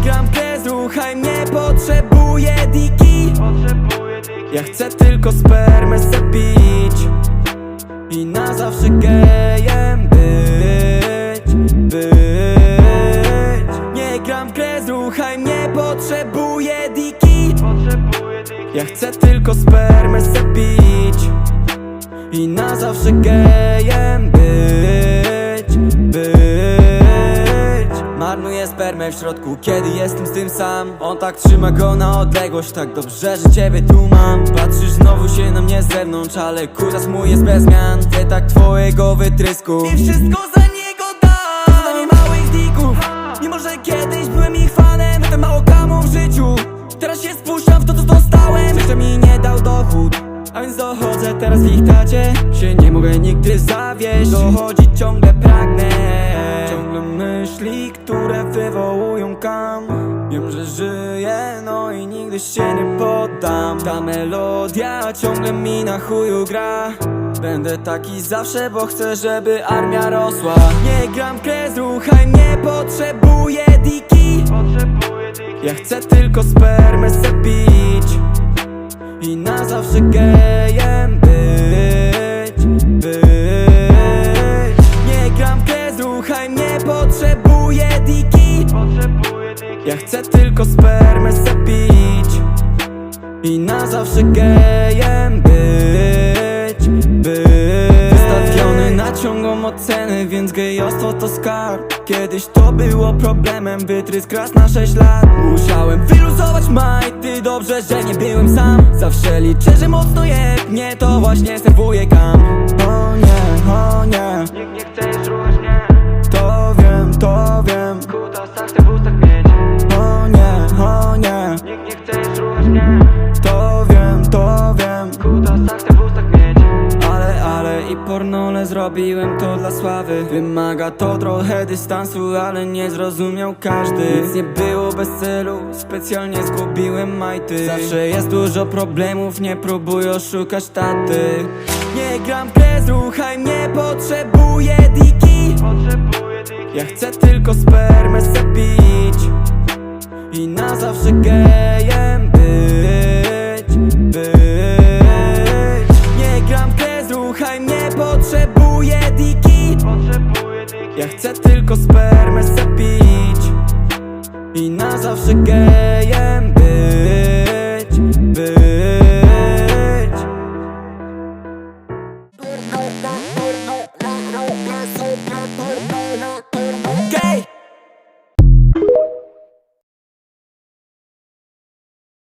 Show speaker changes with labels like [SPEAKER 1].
[SPEAKER 1] Nie gram w grę, słuchaj mnie, potrzebuję diki. Ja chcę tylko spermę se pić I na zawsze gejem być, być. Nie gram w grę, słuchaj mnie, Potrzebuję diki. Ja chcę tylko spermę se pić Marnuję spermę w środku, kiedy jestem z tym sam. On tak trzyma go na odległość, tak dobrze, że ciebie tu mam. Patrzysz znowu się na mnie z zewnątrz, ale kutas mój jest bez zmian. Nie tak twojego wytrysku. I wszystko za niego dam. Zadanie małych dików. Mimo, że kiedyś byłem ich fanem To mało kamu w życiu. Teraz się spuszczam w to, co dostałem. Jeszcze mi nie dał dochód a więc dochodzę teraz w ich tacie. Się nie mogę nigdy zawieść. Dochodzić ciągle pragnę Ciągle myśli, które wywołują kam. Wiem, że żyję, no i nigdy się nie poddam. Ta melodia ciągle mi na chuju gra. Będę taki zawsze, bo chcę, żeby armia rosła. Nie gram w grę, słuchaj mnie, potrzebuję diki.
[SPEAKER 2] Potrzebuję diki.
[SPEAKER 1] Ja chcę tylko spermę Ja chcę tylko spermę se pić I na zawsze gejem być, być. Wystawiony na ciągłą ocenę, więc gejostwo to skarb. Kiedyś to było problemem, wytrysk raz na 6 lat. Musiałem wyluzować majty, dobrze, że nie byłem sam. Zawsze liczę, że mocno jeb mnie, to właśnie serwuję kam. O nie, o nie, pornole zrobiłem to dla sławy. Wymaga to trochę dystansu, ale nie zrozumiał każdy. Nic nie było bez celu, specjalnie zgubiłem majty. Zawsze jest dużo problemów, nie próbuj oszukać taty. Nie gram grę, słuchaj mnie, potrzebuję diki.
[SPEAKER 2] Potrzebuję diki.
[SPEAKER 1] Ja chcę
[SPEAKER 2] potrzebuję diki.
[SPEAKER 1] Ja chcę tylko spermę se pić I na zawsze gejem